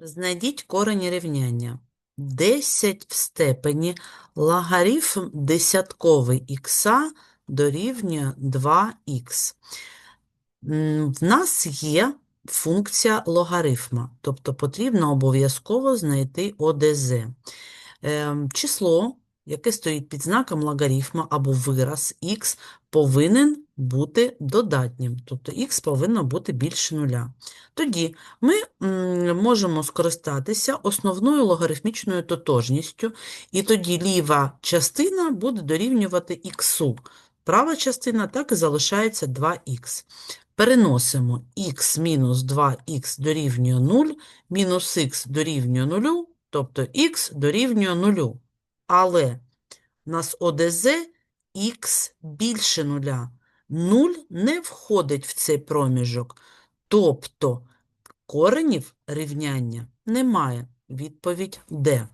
Знайдіть корені рівняння. 10 в степені логарифм десятковий х дорівнює 2х. В нас є функція логарифма, тобто потрібно обов'язково знайти ОДЗ. Ем, Число, яке стоїть під знаком логарифма або вираз х, повинен бути додатнім, тобто х повинно бути більше нуля. Тоді ми можемо скористатися основною логарифмічною тотожністю, і тоді ліва частина буде дорівнювати х. Права частина так і залишається 2х. Переносимо х мінус 2х дорівнює 0, мінус х дорівнює 0, тобто х дорівнює 0. Але у нас ОДЗ х більше нуля. 0 не входить в цей проміжок, тобто коренів рівняння немає. Відповідь Д.